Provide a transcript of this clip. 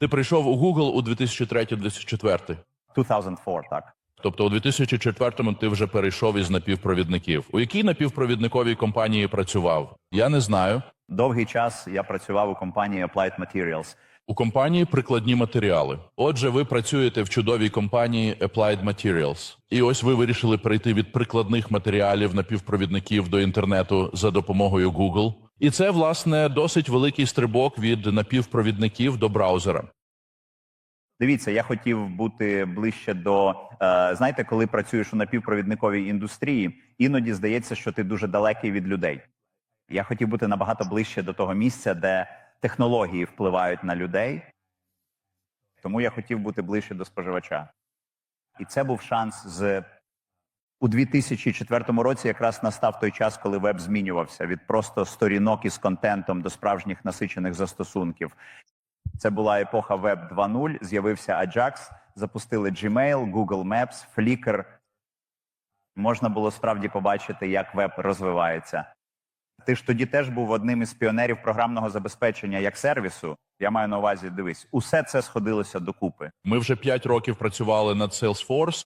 Ти прийшов у Google у 2003-2004. 2004, так. Тобто у 2004-му ти вже перейшов із напівпровідників. У якій напівпровідниковій компанії працював? Я не знаю. Довгий час я працював у компанії Applied Materials. У компанії прикладні матеріали. Отже, ви працюєте в чудовій компанії Applied Materials. І ось ви вирішили перейти від прикладних матеріалів напівпровідників до інтернету за допомогою Google. І це, власне, досить великий стрибок від напівпровідників до браузера. Дивіться, я хотів бути ближче до е, знаєте, коли працюєш у напівпровідниковій індустрії, іноді здається, що ти дуже далекий від людей. Я хотів бути набагато ближче до того місця, де технології впливають на людей. Тому я хотів бути ближче до споживача. І це був шанс з у 2004 році. Якраз настав той час, коли веб змінювався від просто сторінок із контентом до справжніх насичених застосунків. Це була епоха Веб 2.0, з'явився Ajax, запустили Gmail, Google Maps, Flickr. Можна було справді побачити, як веб розвивається. Ти ж тоді теж був одним із піонерів програмного забезпечення як сервісу. Я маю на увазі, дивись, усе це сходилося докупи. Ми вже 5 років працювали над Salesforce.